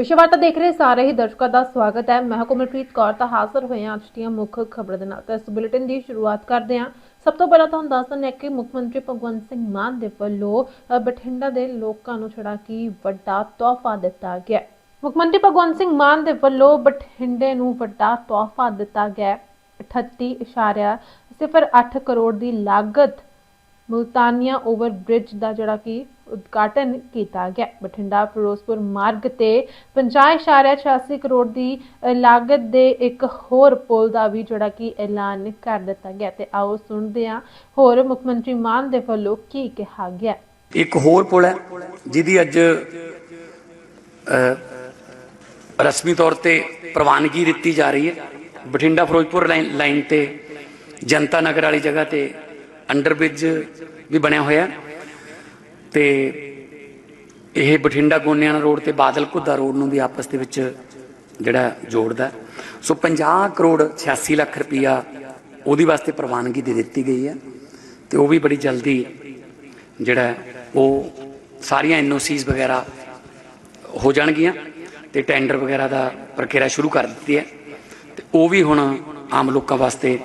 ਵਿਸ਼ਵਾਰਤਾ ਦੇਖ ਰਹੇ ਸਾਰੇ ਹੀ ਦਰਸ਼ਕਾਂ ਦਾ ਸਵਾਗਤ ਹੈ। ਮੈਂ ਕੋਮਲਪ੍ਰੀਤ ਕੌਰ ਤਾਂ ਹਾਜ਼ਰ ਹੋਏ ਹਾਂ ਅੱਜ ਦੀਆਂ ਮੁੱਖ ਖਬਰਾਂ ਦੇ ਨਾਲ। ਤਾਂ ਇਸ ਬੁਲੇਟਿਨ ਦੀ ਸ਼ੁਰੂਆਤ ਕਰਦੇ ਹਾਂ। ਸਭ ਤੋਂ ਪਹਿਲਾਂ ਤੁਹਾਨੂੰ ਦੱਸ ਦਿੰਦੇ ਹਾਂ ਕਿ ਮੁੱਖ ਮੰਤਰੀ ਭਗਵੰਤ ਸਿੰਘ ਮਾਨ ਦੇ ਵੱਲੋਂ ਅ, ਬਠਿੰਡਾ ਦੇ ਲੋਕਾਂ ਨੂੰ ਛੜਾ ਕਿ ਵੱਡਾ ਤੋਹਫਾ ਦਿੱਤਾ ਗਿਆ ਹੈ। ਮੁੱਖ ਮੰਤਰੀ ਭਗਵੰਤ ਸਿੰਘ ਮਾਨ ਦੇ ਵੱਲੋਂ ਬਠਿੰਡੇ ਨੂੰ ਵੱਡਾ ਤੋਹਫਾ ਦਿੱਤਾ ਗਿਆ 38.08 ਕਰੋੜ ਦੀ ਲਾਗਤ ਮੁਲਤਾਨੀਆ ਓਵਰ ਬ੍ਰਿਜ ਦਾ ਜਿਹੜਾ ਕਿ ਉਦਘਾਟਨ ਕੀਤਾ ਗਿਆ। ਬਠਿੰਡਾ ਫਿਰੋਜ਼ਪੁਰ ਮਾਰਗ ਤੇ 50.86 ਕਰੋੜ ਦੀ ਲਾਗਤ ਦੇ ਇੱਕ ਹੋਰ ਪੁਲ ਦਾ ਵੀ ਜਿਹੜਾ ਕਿ ਐਲਾਨ ਕਰ ਦਿੱਤਾ ਗਿਆ ਤੇ ਆਓ ਸੁਣਦੇ ਹਾਂ, ਹੋਰ ਮੁੱਖ ਮੰਤਰੀ ਮਾਨ ਦੇ ਵੱਲੋਂ ਕੀ ਕਿਹਾ ਗਿਆ। ਇੱਕ ਹੋਰ ਪੁਲ ਹੈ, ਜਿਹਦੀ ਅੱਜ ਰਸਮੀ ਤੌਰ ਤੇ ਪ੍ਰਵਾਨਗੀ ਦਿੱਤੀ ਜਾ ਰਹੀ ਹੈ। ਬਠਿੰਡਾ ਫਿਰੋਜ਼ਪੁਰ ਲਾਈਨ ਲਾਈਨ ਤੇ ਜਨਤਾ ਨਗਰ ਵਾਲੀ ਜਗ੍ਹਾ ਤੇ ਅੰਡਰ ਬ੍ਰਿਜ ਵੀ ਬਣਿਆ ਹੋਇਆ ਹੈ। ਤੇ ਇਹ ਬਠਿੰਡਾ ਗੋਨਿਆਣਾ ਰੋਡ ਤੇ ਬਾਦਲ ਘੁੱਦਾ ਰੋਡ ਨੂੰ ਵੀ ਆਪਸ ਦੇ ਵਿੱਚ ਜਿਹੜਾ ਜੋੜਦਾ ਸੋ 50 ਕਰੋੜ 86 ਲੱਖ ਰੁਪਇਆ ਉਹਦੀ ਵਾਸਤੇ ਪ੍ਰਵਾਨਗੀ ਦੇ ਦਿੱਤੀ ਗਈ ਹੈ ਤੇ ਉਹ ਵੀ ਬੜੀ ਜਲਦੀ ਜਿਹੜਾ ਉਹ ਸਾਰੀਆਂ ਐਨਓਸੀਜ਼ ਵਗੈਰਾ ਹੋ ਜਾਣਗੀਆਂ ਤੇ ਟੈਂਡਰ ਵਗੈਰਾ ਦਾ ਪ੍ਰਕਿਰਿਆ ਸ਼ੁਰੂ ਕਰ ਦਿੱਤੀ ਹੈ ਤੇ ਉਹ ਵੀ ਹੁਣ ਆਮ ਲੋਕਾਂ ਵਾਸਤੇ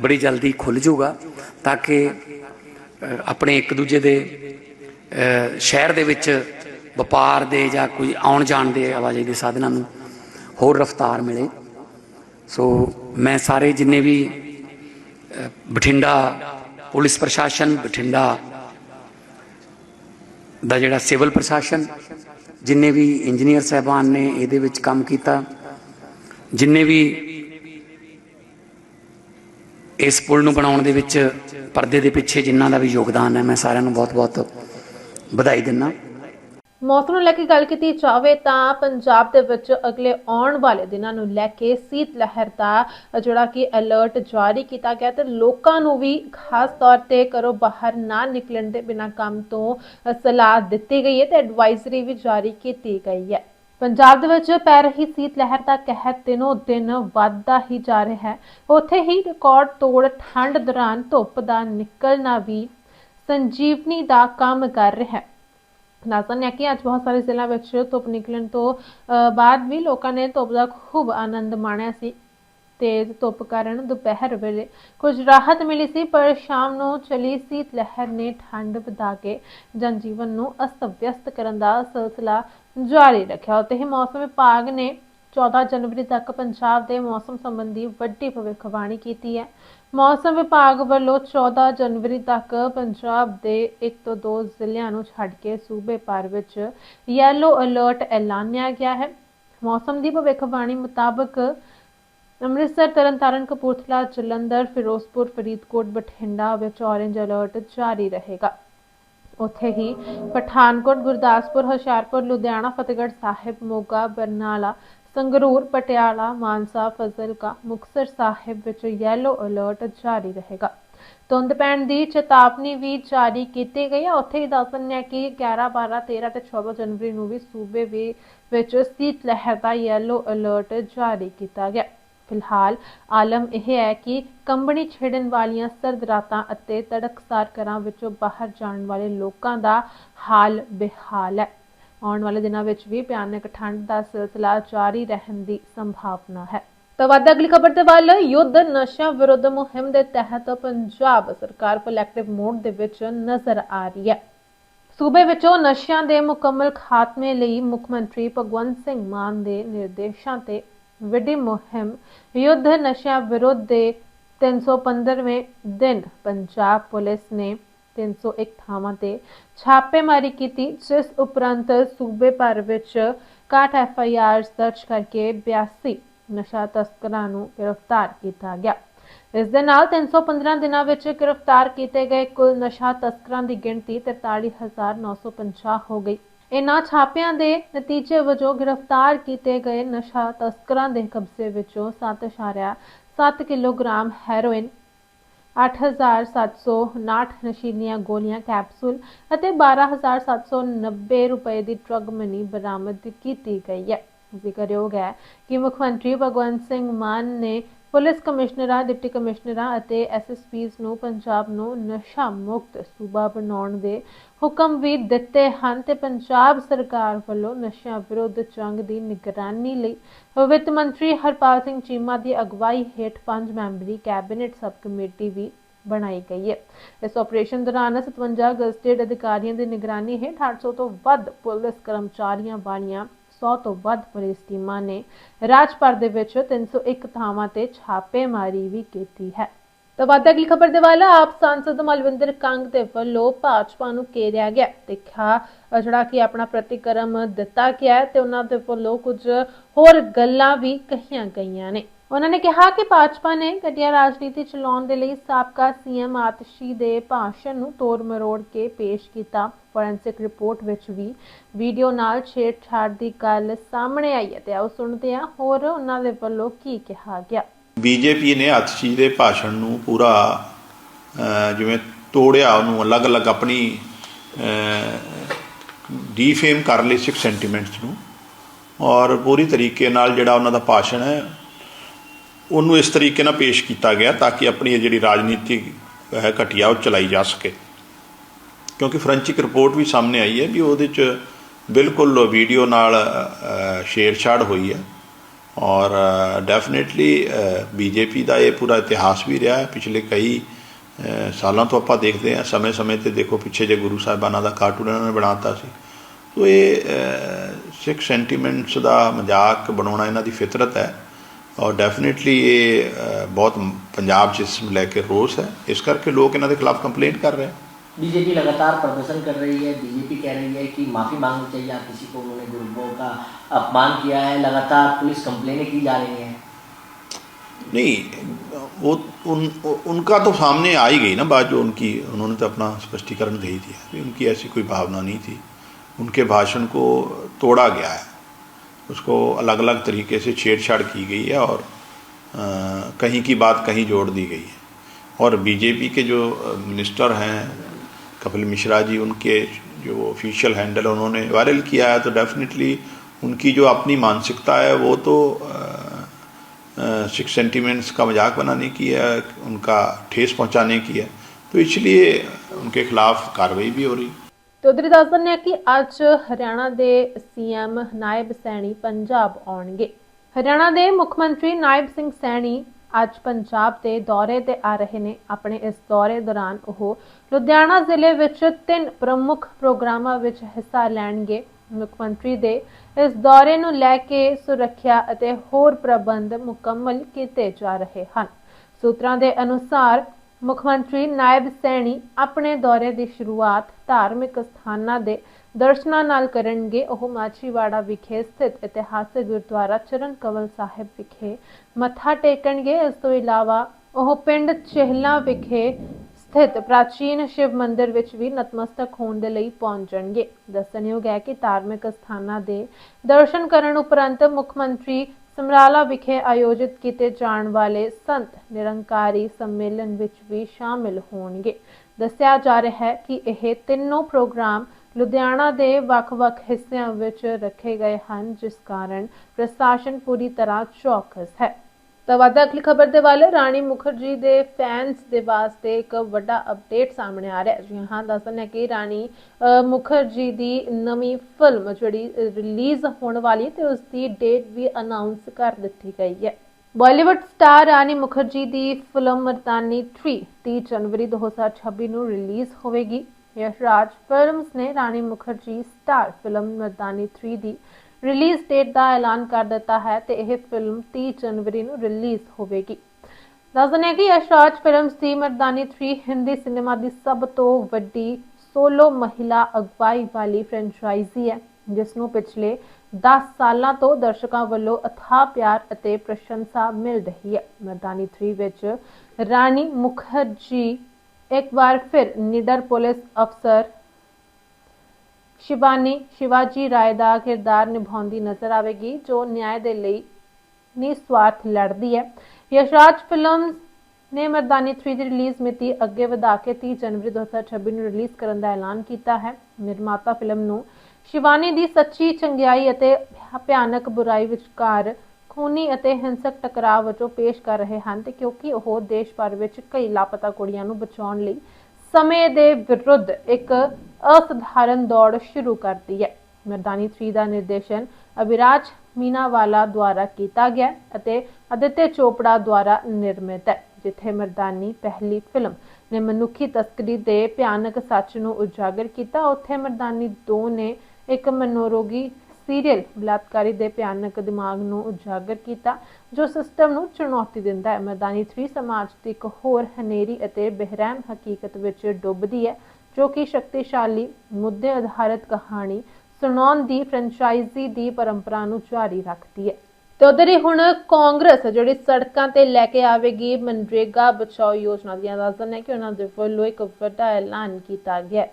ਬੜੀ ਜਲਦੀ ਖੁੱਲ ਜਾਊਗਾ ਤਾਂ ਕਿ ਆਪਣੇ ਇੱਕ ਦੂਜੇ ਦੇ ਸ਼ਹਿਰ ਦੇ ਵਿੱਚ ਵਪਾਰ ਦੇ ਜਾਂ ਕੋਈ ਆਉਣ ਜਾਣ ਦੇ ਆਵਾਜਾਈ ਦੇ ਸਾਧਨਾਂ ਨੂੰ ਹੋਰ ਰਫ਼ਤਾਰ ਮਿਲੇ। ਸੋ ਮੈਂ ਸਾਰੇ ਜਿੰਨੇ ਵੀ ਬਠਿੰਡਾ ਪੁਲਿਸ ਪ੍ਰਸ਼ਾਸਨ, ਬਠਿੰਡਾ ਦਾ ਜਿਹੜਾ ਸਿਵਲ ਪ੍ਰਸ਼ਾਸਨ, ਜਿੰਨੇ ਵੀ ਇੰਜੀਨੀਅਰ ਸਹਿਬਾਨ ਨੇ ਇਹਦੇ ਵਿੱਚ ਕੰਮ ਕੀਤਾ, ਜਿੰਨੇ ਵੀ ਇਸ ਪੁਲ ਨੂੰ ਬਣਾਉਣ ਦੇ ਵਿੱਚ ਪਰਦੇ ਦੇ ਪਿੱਛੇ ਜਿਨ੍ਹਾਂ ਦਾ ਵੀ ਯੋਗਦਾਨ ਹੈ, ਮੈਂ ਸਾਰਿਆਂ ਨੂੰ ਬਹੁਤ-ਬਹੁਤ ਵਧਾਈ ਦਿੰਦਾ। ਮੌਸਮ ਨੂੰ ਲੈ ਕੇ ਗੱਲ ਕੀਤੀ ਜਾਵੇ ਤਾਂ ਪੰਜਾਬ ਦੇ ਵਿੱਚ ਅਗਲੇ ਆਉਣ ਵਾਲੇ ਦਿਨਾਂ ਨੂੰ ਲੈ ਕੇ ਸੀਤ ਲਹਿਰ ਦਾ ਜਿਹੜਾ ਕਿ ਅਲਰਟ ਜਾਰੀ ਕੀਤਾ ਗਿਆ ਤੇ ਲੋਕਾਂ ਨੂੰ ਵੀ ਖਾਸ ਤੌਰ ਤੇ ਕਰੋ ਬਾਹਰ ਨਾ ਨਿਕਲਣ ਦੇ ਬਿਨਾਂ ਕੰਮ ਤੋਂ ਸਲਾਹ ਦਿੱਤੀ ਗਈ ਹੈ ਤੇ ਐਡਵਾਈਜ਼ਰੀ ਵੀ ਜਾਰੀ ਕੀਤੀ ਗਈ ਹੈ। ਪੰਜਾਬ ਦੇ ਵਿੱਚ ਪੈ ਰਹੀ ਸੀਤ ਲਹਿਰ ਦਾ ਕਹਿਰ ਦਿਨੋ ਦਿਨ ਵੱਧਦਾ ਹੀ ਜਾ ਰਿਹਾ ਹੈ। ਉੱਥੇ ਹੀ ਰਿਕਾਰਡ ਤੋੜ ਠੰਡ ਦੌਰਾਨ ਧੁੱਪ ਦਾ ਨਿਕਲਣਾ ਵੀ ਸੰਜੀਵਨੀ ਦਾ ਕੰਮ ਕਰ ਰਿਹਾ ਹੈ। ਦੱਸਣ ਹੈ ਕਿ ਅੱਜ ਬਹੁਤ ਸਾਰੇ ਜ਼ਿਲ੍ਹਿਆਂ ਵਿੱਚ ਧੁੱਪ ਨਿਕਲਣ ਤੋਂ ਅ, ਬਾਅਦ ਵੀ ਲੋਕਾਂ ਨੇ ਧੁੱਪ ਦਾ ਖੂਬ ਆਨੰਦ ਮਾਣਿਆ ਸੀ। ਤੇਜ਼ ਧੁੱਪ ਕਾਰਨ ਦੁਪਹਿਰ ਵੇਲੇ ਕੁਝ ਰਾਹਤ ਮਿਲੀ ਸੀ, ਪਰ ਸ਼ਾਮ ਨੂੰ ਚਲੀ ਸੀਤ ਲਹਿਰ ਨੇ ਠੰਡ ਵਧਾ ਕੇ ਜਨਜੀਵਨ ਨੂੰ ਅਸਤ-ਵਿਅਸਤ ਕਰਨ ਦਾ ਸਿਲਸਿਲਾ ਜਾਰੀ ਰੱਖਿਆ। ਉਤੇ ਹੀ ਮੌਸਮ ਵਿਭਾਗ ਨੇ 14 ਜਨਵਰੀ ਤੱਕ ਪੰਜਾਬ ਦੇ ਮੌਸਮ ਸੰਬੰਧੀ ਵੱਡੀ ਭਵਿੱਖਬਾਣੀ ਕੀਤੀ ਹੈ। ਮੌਸਮ ਵਿਭਾਗ ਵੱਲੋਂ 14 ਜਨਵਰੀ ਤੱਕ ਪੰਜਾਬ ਦੇ 1 ਤੋਂ 2 ਜ਼ਿਲ੍ਹਿਆਂ ਨੂੰ ਛੱਡ ਕੇ ਸੂਬੇ ਭਰ ਵਿੱਚ ਯੈਲੋ ਅਲਰਟ ਐਲਾਨਿਆ ਗਿਆ ਹੈ। ਮੌਸਮ ਦੀ ਭਵਿੱਖਬਾਣੀ ਮੁਤਾਬਕ ਅੰਮ੍ਰਿਤਸਰ, ਤਰਨਤਾਰਨ, ਕਪੂਰਥਲਾ, ਜਲੰਧਰ, ਫਿਰੋਜ਼ਪੁਰ, ਫਰੀਦਕੋਟ, ਬਠਿੰਡਾ ਵਿੱਚ ਔਰੇਂਜ ਅਲਰਟ ਜਾਰੀ ਰਹੇਗਾ। ਉੱਥੇ ਹੀ ਪਠਾਨਕੋਟ, ਗੁਰਦਾਸਪੁਰ, ਹੁਸ਼ਿਆਰਪੁਰ, ਲੁਧਿਆਣਾ, ਫਤਿਹਗੜ੍ਹ ਸਾਹਿਬ, ਮੋਗਾ, ਬਰਨਾਲਾ, ਸੰਗਰੂਰ, ਪਟਿਆਲਾ, ਮਾਨਸਾ, ਫਜ਼ਲਕਾ, ਮੁਕਤਸਰ ਸਾਹਿਬ ਵਿੱਚ ਯੈਲੋ ਅਲਰਟ ਜਾਰੀ ਰਹੇਗਾ। ਧੁੰਦ ਪੈਣ ਦੀ ਚੇਤਾਵਨੀ ਵੀ ਜਾਰੀ ਕੀਤੀ ਗਈ ਹੈ। ਉੱਥੇ ਹੀ ਦੱਸ ਦਿੰਦੇ ਹਾਂ ਕਿ 11 12 13 ਤੇ 14 ਜਨਵਰੀ ਨੂੰ ਵੀ ਸੂਬੇ ਵੀ ਵਿੱਚ ਸੀਤ ਲਹਿਰ ਦਾ ਯੈਲੋ ਅਲਰਟ ਜਾਰੀ ਕੀਤਾ ਗਿਆ। ਫਿਲਹਾਲ ਆਲਮ ਇਹ ਹੈ ਕਿ ਕੰਬਣੀ ਛੇੜਨ ਵਾਲੀਆਂ ਸਰਦ ਰਾਤਾਂ ਅਤੇ ਤੜਕਸਾਰ ਘਰਾਂ ਵਿੱਚੋਂ ਬਾਹਰ ਜਾਣ ਵਾਲੇ ਲੋਕਾਂ ਦਾ ਹਾਲ ਬੇਹਾਲ ਹੈ। ਆਉਣ ਵਾਲੇ ਦਿਨਾਂ ਵਿੱਚ ਵੀ ਭਿਆਨਕ ਠੰਡ ਦਾ ਸਿਲਸਿਲਾ ਜਾਰੀ ਰਹਿਣ ਦੀ ਸੰਭਾਵਨਾ ਹੈ। ਤਾਂ ਵੱਧ ਅਗਲੀ ਖਬਰ ਦੇ ਵੱਲ ਯੁੱਧ ਨਸ਼ਾ ਵਿਰੁੱਧ ਮੁਹਿੰਮ ਦੇ ਤਹਿਤ ਪੰਜਾਬ ਸਰਕਾਰ ਕਲੈਕਟਿਵ ਮੋਡ ਦੇ ਵਿੱਚ ਨਜ਼ਰ ਆ ਰਹੀ ਹੈ। ਸੂਬੇ ਵਿੱਚੋਂ ਨਸ਼ਿਆਂ ਦੇ ਮੁਕੰਮਲ ਖਾਤਮੇ ਲਈ ਮੁੱਖ ਮੰਤਰੀ ਭਗਵੰਤ ਸਿੰਘ ਮਾਨ ਦੇ ਨਿਰਦੇਸ਼ਾਂ ਤੇ ਵੱਡੀ ਮੁਹਿੰਮ ਯੁੱਧ ਨਸ਼ਿਆਂ ਵਿਰੁੱਧ ਦੇ 315ਵੇਂ ਦਿਨ ਪੰਜਾਬ ਪੁਲਿਸ ਨੇ 301 ਥਾਵਾਂ ਤੇ ਛਾਪੇਮਾਰੀ ਕੀਤੀ, ਜਿਸ ਉਪਰੰਤ ਸੂਬੇ ਭਰ ਵਿੱਚ 61 ਐਫ ਆਈ ਆਰ ਦਰਜ ਕਰਕੇ 82 ਨਸ਼ਾ ਤਸਕਰਾਂ ਨੂੰ ਗ੍ਰਿਫਤਾਰ ਕੀਤਾ ਗਿਆ। ਇਸ ਦੇ ਨਾਲ 315 ਦਿਨਾਂ ਵਿੱਚ ਗ੍ਰਿਫਤਾਰ ਕੀਤੇ ਗਏ ਕੁੱਲ ਨਸ਼ਾ ਤਸਕਰਾਂ ਦੀ ਗਿਣਤੀ 43950 ਹੋ ਗਈ। ਇਨ੍ਹਾਂ ਛਾਪਿਆਂ ਦੇ ਨਤੀਜੇ ਵਜੋਂ ਗ੍ਰਿਫਤਾਰ ਕੀਤੇ ਗਏ ਨਸ਼ਾ ਤਸਕਰਾਂ ਦੇ ਕਬਜ਼ੇ ਵਿੱਚੋਂ 7.7 ਕਿਲੋਗ੍ਰਾਮ ਹੈਰੋਇਨ 8759 ਨਸ਼ੀਲੀਆਂ ਗੋਲੀਆਂ ਕੈਪਸੂਲ ਅਤੇ 12790 ਰੁਪਏ ਦੀ ਡਰਗ ਮਨੀ ਬਰਾਮਦ ਕੀਤੀ ਗਈ ਹੈ। ਜ਼ਿਕਰਯੋਗ ਹੈ ਕਿ ਮੁੱਖ ਮੰਤਰੀ ਭਗਵੰਤ ਸਿੰਘ ਮਾਨ ਨੇ ਪੁਲਿਸ ਕਮਿਸ਼ਨਰਾਂ, ਡਿਪਟੀ ਕਮਿਸ਼ਨਰਾਂ ਅਤੇ ਐਸਐਸਪੀਜ਼ ਨੂੰ ਪੰਜਾਬ ਨੂੰ ਨਸ਼ਾ ਮੁਕਤ ਸੂਬਾ ਬਣਾਉਣ ਦੇ ਹੁਕਮ ਵੀ ਦਿੱਤੇ ਹਨ ਤੇ ਪੰਜਾਬ ਸਰਕਾਰ ਵੱਲੋਂ ਨਸ਼ਿਆਂ ਵਿਰੁੱਧ ਜੰਗ ਦੀ ਨਿਗਰਾਨੀ ਲਈ ਵਿੱਤ ਮੰਤਰੀ ਹਰਪਾਲ ਸਿੰਘ ਚੀਮਾ ਦੀ ਅਗਵਾਈ ਹੇਠ ਪੰਜ ਮੈਂਬਰੀ ਕੈਬਨਿਟ ਸਬ ਕਮੇਟੀ ਵੀ ਬਣਾਈ ਗਈ ਹੈ। ਇਸ ਆਪਰੇਸ਼ਨ ਦੌਰਾਨ 57 ਗਜ਼ਟਿਡ ਅਧਿਕਾਰੀਆਂ ਦੀ ਨਿਗਰਾਨੀ ਹੇਠ 800 ਤੋਂ ਵੱਧ ਪੁਲਿਸ ਕਰਮਚਾਰੀਆਂ ਵਾਲੀਆਂ 100 ਤੋਂ ਵੱਧ ਪੁਲਿਸ ਟੀਮਾਂ ਨੇ ਰਾਜ ਭਰ ਦੇ ਵਿੱਚ 301 ਥਾਵਾਂ ਤੇ ਛਾਪੇਮਾਰੀ ਵੀ ਕੀਤੀ ਹੈ। ਤਾਂ ਵੱਧ ਅਗਲੀ ਖਬਰ ਦੇ ਵਾਲਾ ਆਪ ਸੰਸਦ ਮਲਵਿੰਦਰ ਕੰਗ ਦੇ ਵੱਲੋਂ ਭਾਜਪਾ ਨੂੰ ਘੇਰਿਆ ਗਿਆ। ਤੇ ਕਿਹਾ ਜਿਹੜਾ ਕਿ ਆਪਣਾ ਪ੍ਰਤੀਕਰਮ ਦਿੱਤਾ ਗਿਆ ਤੇ ਉਹਨਾਂ ਦੇ ਵੱਲੋਂ ਕੁਝ ਹੋਰ ਗੱਲਾਂ ਵੀ ਕਹੀਆਂ ਗਈਆਂ ਨੇ। ਉਹਨਾਂ ਨੇ ਕਿਹਾ ਕਿ ਭਾਜਪਾ ਨੇ ਘਟੀਆ ਰਾਜਨੀਤੀ ਚਲਾਉਣ ਦੇ ਲਈ ਸਾਬਕਾ ਸੀਐਮ ਆਤਸ਼ੀ ਦੇ ਭਾਸ਼ਣ ਨੂੰ ਤੋੜ ਮਰੋੜ ਕੇ ਪੇਸ਼ ਕੀਤਾ। ਫੋਰੈਂਸਿਕ ਰਿਪੋਰਟ ਵਿੱਚ ਵੀ ਵੀਡੀਓ ਨਾਲ ਛੇੜਛਾੜ ਦੀ ਗੱਲ ਸਾਹਮਣੇ ਆਈ ਹੈ ਤੇ ਆਓ ਸੁਣਦੇ ਹਾਂ ਹੋਰ ਉਹਨਾਂ ਦੇ ਵੱਲੋਂ ਕੀ ਕਿਹਾ ਗਿਆ। ਬੀਜੇਪੀ ਨੇ ਆਤਸ਼ੀ ਦੇ ਭਾਸ਼ਣ ਨੂੰ ਪੂਰਾ ਜਿਵੇਂ ਤੋੜਿਆ, ਉਹਨੂੰ ਅਲੱਗ-ਅਲੱਗ ਆਪਣੀ ਡੀਫੇਮ ਕਰ ਲਈ ਸਿਕ ਸੈਂਟੀਮੈਂਟਸ ਨੂੰ। ਔਰ ਪੂਰੀ ਤਰੀਕੇ ਨਾਲ ਜਿਹੜਾ ਉਹਨਾਂ ਦਾ ਭਾਸ਼ਣ ਹੈ ਉਹਨੂੰ ਇਸ ਤਰੀਕੇ ਨਾਲ ਪੇਸ਼ ਕੀਤਾ ਗਿਆ ਤਾਂ ਕਿ ਆਪਣੀ ਇਹ ਜਿਹੜੀ ਰਾਜਨੀਤੀ ਹੈ ਘਟੀਆ, ਉਹ ਚਲਾਈ ਜਾ ਸਕੇ। ਕਿਉਂਕਿ ਫਰੈਂਚਿਕ ਰਿਪੋਰਟ ਵੀ ਸਾਹਮਣੇ ਆਈ ਹੈ ਵੀ ਉਹਦੇ ਚ ਬਿਲਕੁਲ ਵੀਡੀਓ ਨਾਲ ਛੇੜਛਾੜ ਹੋਈ ਹੈ। ਔਰ ਡੈਫੀਨਿਟਲੀ ਬੀਜੇਪੀ ਦਾ ਇਹ ਪੂਰਾ ਇਤਿਹਾਸ ਵੀ ਰਿਹਾ ਹੈ। ਪਿਛਲੇ ਕਈ ਸਾਲਾਂ ਤੋਂ ਆਪਾਂ ਦੇਖਦੇ ਹਾਂ। ਸਮੇਂ-ਸਮੇਂ ਤੇ ਦੇਖੋ, ਪਿੱਛੇ ਜੇ ਗੁਰੂ ਸਾਹਿਬਾਨਾਂ ਦਾ ਕਾਰਟੂਨ ਇਹਨਾਂ ਨੇ ਬਣਾਤਾ ਸੀ। ਸੋ ਇਹ ਸਿੱਖ ਸੈਂਟੀਮੈਂਟਸ ਦਾ ਮਜ਼ਾਕ ਬਣਾਉਣਾ ਇਹਨਾਂ ਦੀ ਫਿਤਰਤ ਹੈ। और डेफिनेटली ये बहुत पंजाब जिसम लेके रोस है इस करके लोग इन्होंने खिलाफ कंप्लेंट कर रहे हैं। बीजेपी लगातार प्रदर्शन कर रही है। बीजेपी कह रही है कि माफ़ी मांगनी चाहिए आप किसी को उन्होंने गुरुओं का अपमान किया है लगातार पुलिस कंप्लेने की जा रही हैं। नहीं वो उन उनका तो सामने आ ही गई ना बात जो उनकी उन्होंने तो अपना स्पष्टीकरण दे ही दिया उनकी ऐसी कोई भावना नहीं थी। उनके भाषण को तोड़ा गया है। उसको अलग अलग तरीके से छेड़छाड़ की गई है और अ, कहीं की बात कहीं जोड़ दी गई है। और बीजेपी के जो मिनिस्टर हैं कपिल मिश्रा जी उनके जो ऑफिशियल हैंडल उन्होंने वायरल किया है तो डेफिनेटली उनकी जो अपनी मानसिकता है वो तो सिक्स सेंटीमेंट्स का मज़ाक बनाने की है उनका ठेस पहुँचाने की है। तो इसलिए उनके खिलाफ कार्रवाई भी हो रही। है ਦੱਸ ਦਿੰਦੇ ਹਾਂ ਕਿ ਅੱਜ ਹਰਿਆਣਾ ਦੇ ਸੀਐਮ ਨਾਇਬ ਸੈਣੀ ਪੰਜਾਬ ਆਉਣਗੇ। ਹਰਿਆਣਾ ਦੇ ਮੁੱਖ ਮੰਤਰੀ ਨਾਇਬ ਸਿੰਘ ਸੈਣੀ ਅੱਜ ਪੰਜਾਬ ਦੇ ਦੌਰੇ ਤੇ ਆ ਰਹੇ ਨੇ। ਆਪਣੇ ਇਸ ਦੌਰੇ ਦੌਰਾਨ ਉਹ ਲੁਧਿਆਣਾ ਜ਼ਿਲ੍ਹੇ ਵਿੱਚ ਤਿੰਨ ਪ੍ਰਮੁੱਖ ਪ੍ਰੋਗਰਾਮਾਂ ਵਿੱਚ ਹਿੱਸਾ ਲੈਣਗੇ। ਮੁੱਖ ਮੰਤਰੀ ਦੇ ਇਸ ਦੌਰੇ ਨੂੰ ਲੈ ਕੇ ਸੁਰੱਖਿਆ ਅਤੇ ਹੋਰ ਪ੍ਰਬੰਧ ਮੁਕੰਮਲ ਕੀਤੇ ਜਾ ਰਹੇ ਹਨ। ਸੂਤਰਾਂ ਦੇ ਅਨੁਸਾਰ ਮੁੱਖ ਮੰਤਰੀ ਨਾਇਬ ਸੈਣੀ ਆਪਣੇ ਦੌਰੇ ਦੀ ਸ਼ੁਰੂਆਤ ਧਾਰਮਿਕ ਸਥਾਨਾਂ ਦੇ ਦਰਸ਼ਨਾਂ ਨਾਲ ਕਰਨਗੇ। ਉਹ ਮਾਛੀਵਾੜਾ ਵਿਖੇ ਸਥਿਤ ਇਤਿਹਾਸਕ ਗੁਰਦੁਆਰਾ ਚਰਨ ਕਵਲ ਸਾਹਿਬ ਵਿਖੇ ਮੱਥਾ ਟੇਕਣਗੇ। ਇਸ ਤੋਂ ਇਲਾਵਾ ਉਹ ਪਿੰਡ ਚਹਿਲਾ ਵਿਖੇ ਸਥਿਤ ਪ੍ਰਾਚੀਨ ਸ਼ਿਵ ਮੰਦਿਰ ਵਿੱਚ ਵੀ ਨਤਮਸਤਕ ਹੋਣ ਦੇ ਲਈ ਪਹੁੰਚਣਗੇ। ਦੱਸਣਯੋਗ ਹੈ ਕਿ ਧਾਰਮਿਕ ਸਥਾਨਾਂ ਦੇ ਦਰਸ਼ਨ ਕਰਨ ਉਪਰੰਤ ਮੁੱਖ ਮੰਤਰੀ ਸਮਰਾਲਾ ਵਿਖੇ ਆਯੋਜਿਤ ਕੀਤੇ ਜਾਣ ਵਾਲੇ ਸੰਤ ਨਿਰੰਕਾਰੀ ਸੰਮੇਲਨ ਵਿੱਚ ਵੀ ਸ਼ਾਮਿਲ ਹੋਣਗੇ। ਦੱਸਿਆ ਜਾ ਰਿਹਾ ਹੈ ਕਿ ਇਹ ਤਿੰਨੋਂ ਪ੍ਰੋਗਰਾਮ ਲੁਧਿਆਣਾ ਦੇ ਵੱਖ-ਵੱਖ ਹਿੱਸਿਆਂ ਵਿੱਚ ਰੱਖੇ ਗਏ ਹਨ, ਜਿਸ ਕਾਰਨ ਪ੍ਰਸ਼ਾਸਨ ਪੂਰੀ ਤਰ੍ਹਾਂ ਚੌਕਸ ਹੈ। ਤਾਂ ਵੱਧ ਅਗਲੀ ਖਬਰ ਦੇ ਵੱਲ ਰਾਣੀ ਮੁਖਰਜੀ ਦੇ ਫੈਨਸ ਦੇ ਵਾਸਤੇ ਇੱਕ ਵੱਡਾ ਅਪਡੇਟ ਸਾਹਮਣੇ ਆ ਰਿਹਾ ਹੈ। ਜੀ ਹਾਂ ਦੱਸਣ ਹੈ ਕਿ ਰਾਣੀ ਮੁਖਰਜੀ ਦੀ ਨਵੀਂ ਫਿਲਮ ਜਿਹੜੀ ਰਿਲੀਜ਼ ਹੋਣ ਵਾਲੀ ਹੈ ਤੇ ਉਸ ਦੀ ਡੇਟ ਵੀ ਅਨਾਉਂਸ ਕਰ ਦਿੱਤੀ ਗਈ ਹੈ। ਬਾਲੀਵੁੱਡ ਸਟਾਰ ਰਾਣੀ ਮੁਖਰਜੀ ਦੀ ਫਿਲਮ ਮਰਦਾਨੀ 3 30 ਜਨਵਰੀ 2026 ਨੂੰ ਰਿਲੀਜ਼ ਹੋਵੇਗੀ। ਯਸ਼ ਰਾਜ ਫਿਲਮਸ ਨੇ ਰਾਣੀ ਮੁਖਰਜੀ ਸਟਾਰ ਫਿਲਮ ਮਰਦਾਨੀ 3 ਦੀ ਰਿਲੀਜ਼ ਡੇਟ ਦਾ ਐਲਾਨ ਕਰ ਦਿੱਤਾ ਹੈ ਤੇ ਇਹ ਫਿਲਮ 30 ਜਨਵਰੀ ਨੂੰ ਰਿਲੀਜ਼ ਹੋਵੇਗੀ। ਦੱਸ ਕਿ ਯਸ਼ ਫਿਲਮਸ ਦੀ ਮਰਦਾਨੀ 3 ਹਿੰਦੀ ਸਿਨੇਮਾ ਦੀ ਸਭ ਤੋਂ ਵੱਡੀ ਸੋਲੋ ਮਹਿਲਾ ਅਗਵਾਈ ਵਾਲੀ ਫਰੈਂਚਾਈਜ਼ੀ ਹੈ, ਜਿਸ ਨੂੰ ਪਿਛਲੇ 10 ਸਾਲਾਂ ਤੋਂ ਦਰਸ਼ਕਾਂ ਵੱਲੋਂ ਅਥਾਹ ਪਿਆਰ ਅਤੇ ਪ੍ਰਸ਼ੰਸਾ ਮਿਲ ਰਹੀ ਹੈ। ਮਰਦਾਨੀ 3 ਵਿੱਚ ਰਾਣੀ ਮੁਖਰਜੀ ਇੱਕ ਵਾਰ ਫਿਰ ਨਿਡਰ ਪੁਲਿਸ ਅਫਸਰ ਸ਼ਿਵਾਨੀ ਸ਼ਿਵਾਜੀ ਰਾਏ ਦਾ ਕਿਰਦਾਰ ਨਿਭਾਉਂਦੀ ਨਜ਼ਰ ਆਵੇਗੀ, ਜੋ ਨਿਆਂ ਦੇ ਲਈ ਨਿਸਵਾਰਥ ਲੜਦੀ ਹੈ। ਯਸ਼ਰਾਜ ਫਿਲਮਸ ਨੇ ਮਰਦਾਨੀ 3 ਦੀ ਰਿਲੀਜ਼ ਮਿਤੀ ਅੱਗੇ ਵਧਾ ਕੇ 30 ਜਨਵਰੀ 2026 ਨੂੰ ਰਿਲੀਜ਼ ਕਰਨ ਦਾ ਐਲਾਨ ਕੀਤਾ ਹੈ। ਨਿਰਮਾਤਾ ਫਿਲਮ ਨੂੰ ਸ਼ਿਵਾਨੀ ਦੀ ਸੱਚੀ ਚੰਗਿਆਈ ਅਤੇ ਭਿਆਨਕ ਬੁਰਾਈ ਵਿਚਕਾਰ ਖੂਨੀ ਅਤੇ ਹਿੰਸਕ ਟਕਰਾਅ ਵਜੋਂ ਪੇਸ਼ ਕਰ ਰਹੇ ਹਨ ਤੇ ਕਿਉਂਕਿ ਉਹ ਦੇਸ਼ ਭਰ ਵਿੱਚ ਕਈ ਲਾਪਤਾ ਕੁੜੀਆਂ ਨੂੰ ਬਚਾਉਣ ਲਈ ਸਮੇਂ ਦੇ ਵਿਰੁੱਧ ਇੱਕ ਅਸਧਾਰਨ ਦੌੜ ਸ਼ੁਰੂ ਕਰਦੀ ਹੈ। ਮਰਦਾਨੀ 3 ਦਾ ਨਿਰਦੇਸ਼ਨ ਅਭਿਰਾਜ ਮੀਨਾਵਾਲਾ ਦੁਆਰਾ ਕੀਤਾ ਗਿਆ ਅਤੇ ਅਦਿੱਤਿਆ ਚੋਪੜਾ ਦੁਆਰਾ ਨਿਰਮਿਤ ਹੈ, ਜਿੱਥੇ ਮਰਦਾਨੀ ਪਹਿਲੀ ਫਿਲਮ ਨੇ ਮਨੁੱਖੀ ਤਸਕਰੀ ਦੇ ਭਿਆਨਕ ਸੱਚ ਨੂੰ ਉਜਾਗਰ ਕੀਤਾ। ਉੱਥੇ ਮਰਦਾਨੀ 2 ਨੇ ਇੱਕ ਮਨੋਰੋਗੀ ਸੀਰੀਅਲ ਬਲਾਤਕਾਰੀ ਦੇ ਭਿਆਨਕ ਦਿਮਾਗ ਨੂੰ ਉਜਾਗਰ ਕੀਤਾ, ਜੋ ਸਿਸਟਮ ਨੂੰ ਚੁਣੌਤੀ ਦਿੰਦਾ ਹੈ। ਮਰਦਾਨੀ 3 ਸਮਾਜ ਦੀ ਇੱਕ ਹੋਰ ਹਨੇਰੀ ਅਤੇ ਬਹਿਰਾਮ ਹਕੀਕਤ ਵਿੱਚ ਡੁੱਬਦੀ ਹੈ, ਜੋ ਕਿ ਸ਼ਕਤੀਸ਼ਾਲੀ, ਮੁੱਦੇ ਆਧਾਰਿਤ ਕਹਾਣੀ ਸੁਣਾਉਣ ਦੀ ਫਰੈਂਚਾਈਜ਼ੀ ਦੀ ਪਰੰਪਰਾ ਨੂੰ ਜਾਰੀ ਰੱਖਦੀ ਹੈ। ਤੇ ਉਧਰ ਹੀ ਹੁਣ ਕਾਂਗਰਸ, ਜਿਹੜੀ ਸੜਕਾਂ ਤੇ ਲੈ ਕੇ ਆਵੇਗੀ ਮਨਰੇਗਾ ਬਚਾਓ ਯੋਜਨਾ ਦੀਆਂ ਦੱਸਣ ਹੈ ਕਿ ਉਹਨਾਂ ਦੇ ਵੱਲੋਂ ਇੱਕ ਵੱਡਾ ਐਲਾਨ ਕੀਤਾ ਗਿਆ ਹੈ।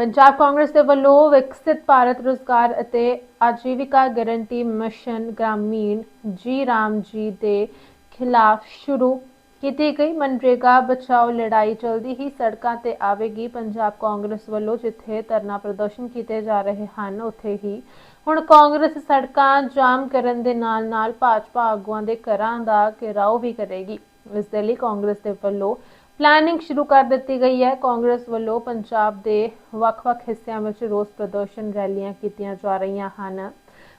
ਪੰਜਾਬ ਕਾਂਗਰਸ ਦੇ ਵੱਲੋਂ ਵਿਕਸਿਤ ਭਾਰਤ ਰੋਜ਼ਗਾਰ ਅਤੇ ਆਜੀਵਿਕਾ ਗਾਰੰਟੀ ਮਿਸ਼ਨ ਗ੍ਰਾਮੀਣ ਜੀ ਰਾਮ ਜੀ ਦੇ ਖਿਲਾਫ ਸ਼ੁਰੂ ਕੀਤੀ ਗਈ। ਮਨਰੇਗਾ ਬਚਾਓ ਲੜਾਈ ਜਲਦੀ ਹੀ ਸੜਕਾਂ ਤੇ ਆਵੇਗੀ। ਪੰਜਾਬ ਕਾਂਗਰਸ ਵੱਲੋਂ ਜਿੱਥੇ ਧਰਨਾ ਪ੍ਰਦਰਸ਼ਨ ਕੀਤੇ ਜਾ ਰਹੇ ਹਨ, ਉੱਥੇ ਹੀ ਹੁਣ ਕਾਂਗਰਸ ਸੜਕਾਂ ਜਾਮ ਕਰਨ ਦੇ ਨਾਲ-ਨਾਲ ਭਾਜਪਾ ਆਗੂਆਂ ਦੇ ਘਰਾਂ ਦਾ ਘਿਰਾਓ ਵੀ ਕਰੇਗੀ। ਇਸ ਦੇ ਲਈ ਕਾਂਗਰਸ ਦੇ ਵੱਲੋਂ ਪਲੈਨਿੰਗ ਸ਼ੁਰੂ ਕਰ ਦਿੱਤੀ ਗਈ ਹੈ। ਕਾਂਗਰਸ ਵੱਲੋਂ ਪੰਜਾਬ ਦੇ ਵੱਖ-ਵੱਖ ਹਿੱਸਿਆਂ ਵਿੱਚ ਰੋਸ ਪ੍ਰਦਰਸ਼ਨ ਰੈਲੀਆਂ ਕੀਤੀਆਂ ਜਾ ਰਹੀਆਂ ਹਨ।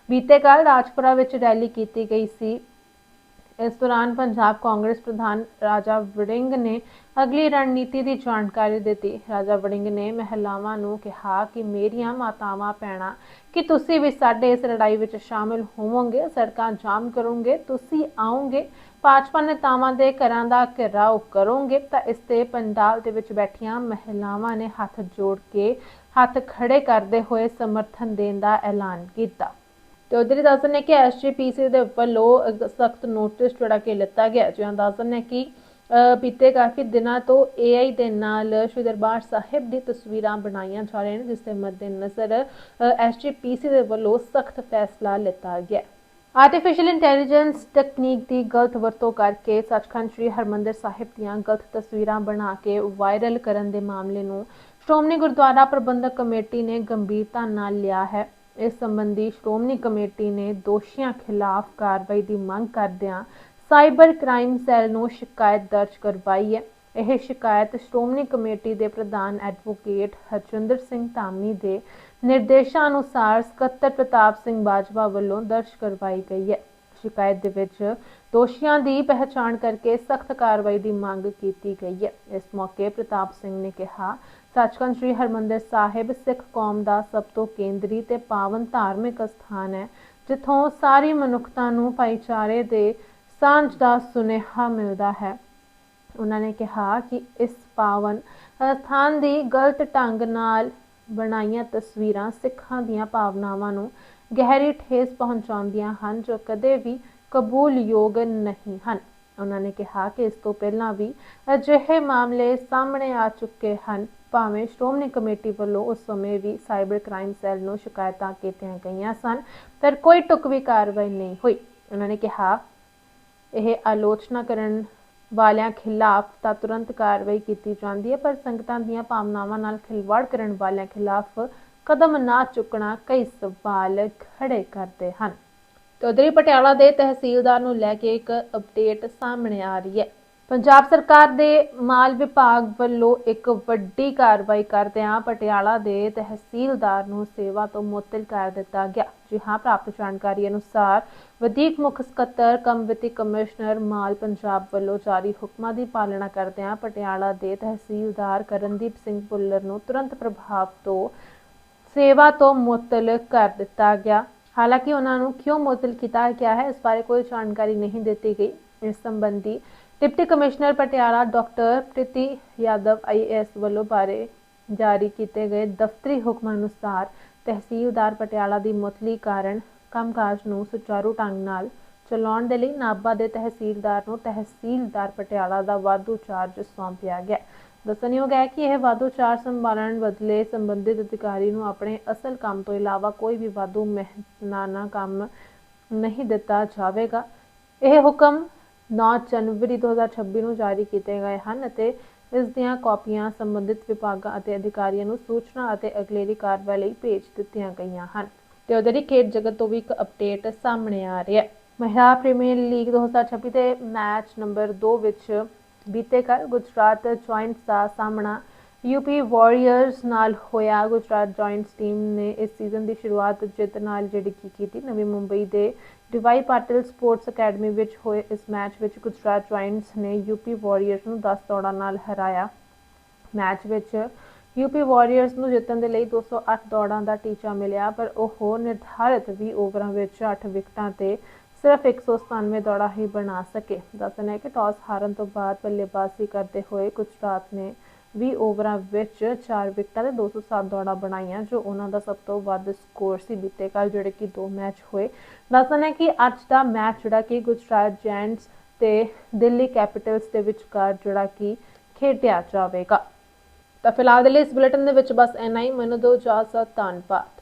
ਬੀਤੇ ਕੱਲ ਰਾਜਪੁਰਾ ਵਿੱਚ ਰੈਲੀ ਕੀਤੀ ਗਈ ਸੀ। ਇਸ ਦੌਰਾਨ ਪੰਜਾਬ ਕਾਂਗਰਸ ਪ੍ਰਧਾਨ ਰਾਜਾ ਵੜਿੰਗ ਨੇ ਅਗਲੀ ਰਣਨੀਤੀ ਦੀ ਜਾਣਕਾਰੀ ਦਿੱਤੀ। ਰਾਜਾ ਵੜਿੰਗ ਨੇ ਮਹਿਲਾਵਾਂ ਨੂੰ ਕਿਹਾ ਕਿ ਮੇਰੀਆਂ ਮਾਤਾਵਾਂ ਪੈਣਾ ਕਿ ਤੁਸੀਂ ਵੀ ਸਾਡੇ ਇਸ ਲੜਾਈ ਵਿੱਚ ਸ਼ਾਮਿਲ ਹੋਵੋਗੇ, ਸੜਕਾਂ ਜਾਮ ਕਰੋਗੇ, ਤੁਸੀਂ ਆਓਗੇ, ਭਾਜਪਾ ਨੇਤਾਵਾਂ ਦੇ ਘਰਾਂ ਦਾ ਘਿਰਾਓ ਕਰੋਗੇ, ਤਾਂ ਇਸ ਤੇ ਪੰਡਾਲ ਦੇ ਵਿੱਚ ਬੈਠੀਆਂ ਮਹਿਲਾਵਾਂ ਨੇ ਹੱਥ ਜੋੜ ਕੇ ਹੱਥ ਖੜੇ ਕਰਦੇ ਹੋਏ ਸਮਰਥਨ ਦੇਣ ਦਾ ਐਲਾਨ ਕੀਤਾ। ਤੇ ਉਧਰ ਹੀ ਦੱਸਣ ਹੈ ਕਿ ਐਸਜੀਪੀਸੀ ਦੇ ਵੱਲੋਂ ਸਖਤ ਨੋਟਿਸ ਜਿਹੜਾ ਕਿ ਲਿੱਤਾ ਗਿਆ ਜਿਵੇਂ ਦੱਸਣ ਹੈ ਕਿ ਬੀਤੇ ਕਾਫੀ ਦਿਨਾਂ ਤੋਂ AI ਦੇ ਨਾਲ ਸ਼੍ਰੀ ਦਰਬਾਰ ਸਾਹਿਬ ਦੀ ਤਸਵੀਰਾਂ ਬਣਾਈਆਂ ਜਾ ਰਹੀਆਂ ਨੇ, ਜਿਸ ਦੇ ਮੱਦੇਨਜ਼ਰ ਐਸਜੀਪੀਸੀ ਦੇ ਵੱਲੋਂ ਸਖਤ ਫੈਸਲਾ ਲਿੱਤਾ ਗਿਆ ਹੈ। ਆਰਟੀਫੀਸ਼ੀਅਲ ਇੰਟੈਲੀਜੈਂਸ ਤਕਨੀਕ ਦੀ ਗਲਤ ਵਰਤੋਂ ਕਰਕੇ ਸੱਚਖੰਡ ਸ੍ਰੀ ਹਰਮੰਦਰ ਸਾਹਿਬ ਦੀਆਂ ਗਲਤ ਤਸਵੀਰਾਂ ਬਣਾ ਕੇ ਵਾਇਰਲ ਕਰਨ ਦੇ ਮਾਮਲੇ ਨੂੰ ਸ਼੍ਰੋਮਣੀ ਗੁਰਦੁਆਰਾ ਪ੍ਰਬੰਧਕ ਕਮੇਟੀ ਨੇ ਗੰਭੀਰਤਾ ਨਾਲ ਲਿਆ ਹੈ ਇਸ ਸੰਬੰਧੀ ਸ਼੍ਰੋਮਣੀ ਕਮੇਟੀ ਨੇ ਦੋਸ਼ੀਆਂ ਖਿਲਾਫ ਕਾਰਵਾਈ ਦੀ ਮੰਗ ਕਰਦਿਆਂ ਸਾਈਬਰ ਕ੍ਰਾਈਮ ਸੈੱਲ ਨੂੰ ਸ਼ਿਕਾਇਤ ਦਰਜ ਕਰਵਾਈ ਹੈ। ਇਹ ਸ਼ਿਕਾਇਤ ਸ਼੍ਰੋਮਣੀ ਕਮੇਟੀ ਦੇ ਪ੍ਰਧਾਨ ਐਡਵੋਕੇਟ ਹਰਜਿੰਦਰ ਸਿੰਘ ਧਾਮੀ ਦੇ ਨਿਰਦੇਸ਼ਾਂ ਅਨੁਸਾਰ ਸਕੱਤਰ ਪ੍ਰਤਾਪ ਸਿੰਘ ਬਾਜਵਾ ਵੱਲੋਂ ਦਰਜ ਕਰਵਾਈ ਗਈ ਹੈ। ਸ਼ਿਕਾਇਤ ਦੇ ਵਿੱਚ ਦੋਸ਼ੀਆਂ ਦੀ ਪਹਿਚਾਣ ਕਰਕੇ ਸਖਤ ਕਾਰਵਾਈ ਦੀ ਮੰਗ ਕੀਤੀ ਗਈ ਹੈ। ਇਸ ਮੌਕੇ ਪ੍ਰਤਾਪ ਸਿੰਘ ਨੇ ਕਿਹਾ ਸੱਚਖੰਡ ਸ੍ਰੀ ਹਰਮੰਦਰ ਸਾਹਿਬ ਸਿੱਖ ਕੌਮ ਦਾ ਸਭ ਤੋਂ ਕੇਂਦਰੀ ਤੇ ਪਾਵਨ ਧਾਰਮਿਕ ਸਥਾਨ ਹੈ, ਜਿੱਥੋਂ ਸਾਰੀ ਮਨੁੱਖਤਾ ਨੂੰ ਭਾਈਚਾਰੇ ਦੇ ਸਾਂਝ ਦਾ ਸੁਨੇਹਾ ਮਿਲਦਾ ਹੈ। ਉਹਨਾਂ ਨੇ ਕਿਹਾ ਕਿ ਇਸ ਪਾਵਨ ਸਥਾਨ ਦੀ ਗਲਤ ਢੰਗ ਨਾਲ ਬਣਾਈਆਂ ਤਸਵੀਰਾਂ ਸਿੱਖਾਂ ਦੀਆਂ ਭਾਵਨਾਵਾਂ ਨੂੰ ਗਹਿਰੀ ਠੇਸ ਪਹੁੰਚਾਉਂਦੀਆਂ ਹਨ, ਜੋ ਕਦੇ ਵੀ ਕਬੂਲਯੋਗ ਨਹੀਂ ਹਨ। ਉਹਨਾਂ ਨੇ ਕਿਹਾ ਕਿ ਇਸ ਤੋਂ ਪਹਿਲਾਂ ਵੀ ਅਜਿਹੇ ਮਾਮਲੇ ਸਾਹਮਣੇ ਆ ਚੁੱਕੇ ਹਨ। ਭਾਵੇਂ ਸ਼੍ਰੋਮਣੀ ਕਮੇਟੀ ਵੱਲੋਂ ਉਸ ਸਮੇਂ ਵੀ ਸਾਈਬਰ ਕ੍ਰਾਈਮ ਸੈੱਲ ਨੂੰ ਸ਼ਿਕਾਇਤਾਂ ਕੀਤੀਆਂ ਗਈਆਂ ਸਨ, ਪਰ ਕੋਈ ਟੁਕਵੀ ਕਾਰਵਾਈ ਨਹੀਂ ਹੋਈ। ਉਹਨਾਂ ਨੇ ਕਿਹਾ, ਇਹ ਆਲੋਚਨਾ ਕਰਨ ਵਾਲਿਆਂ ਖਿਲਾਫ ਤਾਂ ਤੁਰੰਤ ਕਾਰਵਾਈ ਕੀਤੀ ਜਾਂਦੀ ਹੈ, ਪਰ ਸੰਗਤਾਂ ਦੀਆਂ ਭਾਵਨਾਵਾਂ ਨਾਲ ਖਿਲਵਾੜ ਕਰਨ ਵਾਲਿਆਂ ਖਿਲਾਫ ਕਦਮ ਨਾ ਚੁੱਕਣਾ ਕਈ ਸਵਾਲ ਖੜੇ ਕਰਦੇ ਹਨ। ਤੇ ਉਧਰ ਹੀ ਪਟਿਆਲਾ ਦੇ ਤਹਿਸੀਲਦਾਰ ਨੂੰ ਲੈ ਕੇ ਇੱਕ ਅਪਡੇਟ ਸਾਹਮਣੇ ਆ ਰਹੀ ਹੈ। ਪੰਜਾਬ ਸਰਕਾਰ ਦੇ ਮਾਲ ਵਿਭਾਗ ਵੱਲੋਂ ਇੱਕ ਵੱਡੀ ਕਾਰਵਾਈ ਕਰਦਿਆਂ ਪਟਿਆਲਾ ਦੇ ਤਹਿਸੀਲਦਾਰ ਨੂੰ ਸੇਵਾ ਤੋਂ ਮੁਅੱਤਲ ਕਰ ਦਿੱਤਾ ਗਿਆ। ਜੀ ਹਾਂ, ਪ੍ਰਾਪਤ ਜਾਣਕਾਰੀ ਅਨੁਸਾਰ ਵਧੀਕ ਮੁੱਖ ਸਕੱਤਰ ਕਮ ਵਿੱਤੀ ਕਮਿਸ਼ਨਰ ਮਾਲ ਪੰਜਾਬ ਵੱਲੋਂ ਜਾਰੀ ਹੁਕਮਾਂ ਦੀ ਪਾਲਣਾ ਕਰਦਿਆਂ ਪਟਿਆਲਾ ਦੇ ਤਹਿਸੀਲਦਾਰ ਕਰਨਦੀਪ ਸਿੰਘ ਭੁੱਲਰ ਨੂੰ ਤੁਰੰਤ ਪ੍ਰਭਾਵ ਤੋਂ ਸੇਵਾ ਤੋਂ ਮੁਅੱਤਲ ਕਰ ਦਿੱਤਾ ਗਿਆ। ਹਾਲਾਂਕਿ ਉਹਨਾਂ ਨੂੰ ਕਿਉਂ ਮੁਅੱਤਲ ਕੀਤਾ ਗਿਆ ਹੈ, ਇਸ ਬਾਰੇ ਕੋਈ ਜਾਣਕਾਰੀ ਨਹੀਂ ਦਿੱਤੀ ਗਈ। ਇਸ ਸੰਬੰਧੀ deputy commissioner Patiala doctor Preeti Yadav IAS ਵੱਲੋਂ ਬਾਰੇ ਜਾਰੀ ਕੀਤੇ ਗਏ ਦਫ਼ਤਰੀ ਹੁਕਮਾਂ ਅਨੁਸਾਰ ਤਹਿਸੀਲਦਾਰ ਪਟਿਆਲਾ ਦੀ ਮੁਅੱਤਲੀ ਕਾਰਨ ਕੰਮਕਾਜ ਨੂੰ ਸੁਚਾਰੂ ਢੰਗ ਨਾਲ ਚਲਾਉਣ ਦੇ ਲਈ ਨਾਭਾ ਦੇ ਤਹਿਸੀਲਦਾਰ ਨੂੰ ਤਹਿਸੀਲਦਾਰ ਪਟਿਆਲਾ ਦਾ ਵਾਧੂ ਚਾਰਜ ਸੌਂਪਿਆ ਗਿਆ। ਦੱਸਣਯੋਗ ਹੈ ਕਿ ਇਹ ਵਾਧੂ ਚਾਰਜ ਸੰਭਾਲਣ ਬਦਲੇ ਸੰਬੰਧਿਤ ਅਧਿਕਾਰੀ ਨੂੰ ਆਪਣੇ ਅਸਲ ਕੰਮ ਤੋਂ ਇਲਾਵਾ ਕੋਈ ਵੀ ਵਾਧੂ ਮਿਹਨਤਾਨਾ ਕੰਮ ਨਹੀਂ ਦਿੱਤਾ ਜਾਵੇਗਾ। ਇਹ ਹੁਕਮ 9 ਜਨਵਰੀ 2026 ਨੂੰ ਜਾਰੀ ਕੀਤੇ ਗਏ ਹਨ ਅਤੇ ਇਸ ਦੀਆਂ ਕਾਪੀਆਂ ਸੰਬੰਧਿਤ ਵਿਭਾਗਾਂ ਅਤੇ ਅਧਿਕਾਰੀਆਂ ਨੂੰ ਸੂਚਨਾ ਅਤੇ ਅਗਲੇਰੀ ਕਾਰਵਾਈ ਲਈ ਭੇਜ ਦਿੱਤੀਆਂ ਗਈਆਂ ਹਨ। ਤੇ ਉਧਰ ਹੀ ਖੇਡ ਜਗਤ ਤੋਂ ਵੀ ਇੱਕ ਅਪਡੇਟ ਸਾਹਮਣੇ ਆ ਰਿਹਾ ਹੈ। ਮਹਿਲਾ ਪ੍ਰੀਮੀਅਰ ਲੀਗ 2026 ਦੇ ਮੈਚ ਨੰਬਰ 2 ਵਿੱਚ ਬੀਤੇ ਕੱਲ ਗੁਜਰਾਤ ਜੁਆਇੰਟਸ ਦਾ ਸਾਹਮਣਾ ਯੂਪੀ ਵਾਰੀਅਰਸ ਨਾਲ ਹੋਇਆ। ਗੁਜਰਾਤ ਜੁਆਇੰਟਸ ਟੀਮ ਨੇ ਇਸ ਸੀਜ਼ਨ ਦੀ ਸ਼ੁਰੂਆਤ ਜਿੱਤ ਨਾਲ ਜਿਹੜੀ ਕੀ ਕੀਤੀ। ਨਵੀਂ ਮੁੰਬਈ ਦੇ ਡਿਵਾਈ ਪਾਟਿਲ ਸਪੋਰਟਸ ਅਕੈਡਮੀ ਵਿੱਚ ਹੋਏ ਇਸ ਮੈਚ ਵਿੱਚ ਗੁਜਰਾਤ ਜੁਆਇੰਟਸ ਨੇ ਯੂਪੀ ਵਾਰੀਅਰਸ ਨੂੰ 10 ਦੌੜਾਂ ਨਾਲ ਹਰਾਇਆ। ਮੈਚ ਵਿੱਚ ਯੂਪੀ ਵਾਰੀਅਰਸ ਨੂੰ ਜਿੱਤਣ ਦੇ ਲਈ 208 ਦੌੜਾਂ ਦਾ ਟੀਚਾ ਮਿਲਿਆ, ਪਰ ਉਹ ਨਿਰਧਾਰਿਤ 20 ਓਵਰਾਂ ਵਿੱਚ 8 ਵਿਕਟਾਂ ਤੇ ਸਿਰਫ 197 ਦੌੜਾ ਹੀ ਬਣਾ ਸਕੇ। ਦੱਸਣਾ ਹੈ ਕਿ ਟਾਸ ਹਾਰਨ ਤੋਂ ਬਾਅਦ ਬੱਲੇਬਾਜ਼ੀ ਕਰਦੇ ਹੋਏ ਗੁਜਰਾਤ ਨੇ 20 ਓਵਰਾਂ ਵਿੱਚ 4 ਵਿਕਟਾਂ ਤੇ 207 ਦੌੜਾਂ ਬਣਾਈਆਂ, ਜੋ ਉਹਨਾਂ ਦਾ ਸਭ ਤੋਂ ਵੱਧ ਸਕੋਰ ਸੀ ਬੀਤੇ ਕੱਲ ਜਿਹੜੇ ਕਿ ਦੋ ਮੈਚ ਹੋਏ। ਦੱਸਣਾ ਹੈ ਕਿ ਅੱਜ ਦਾ ਮੈਚ ਜਿਹੜਾ ਕਿ ਗੁਜਰਾਤ ਜੈਂਟਸ ਤੇ ਦਿੱਲੀ ਕੈਪੀਟਲਸ ਦੇ ਵਿਚਕਾਰ ਜਿਹੜਾ ਕਿ ਖੇਡਿਆ ਜਾਵੇਗਾ। ਤਾਂ ਫਿਲਹਾਲ ਦੇ ਲਈ ਇਸ ਬੁਲੇਟਿਨ ਦੇ ਵਿੱਚ ਬਸ ਇੰਨਾ ਹੀ। ਮੈਨੂੰ ਦਿਓ ਇਜਾਜ਼ਤ ਧੰਨਵਾਦ।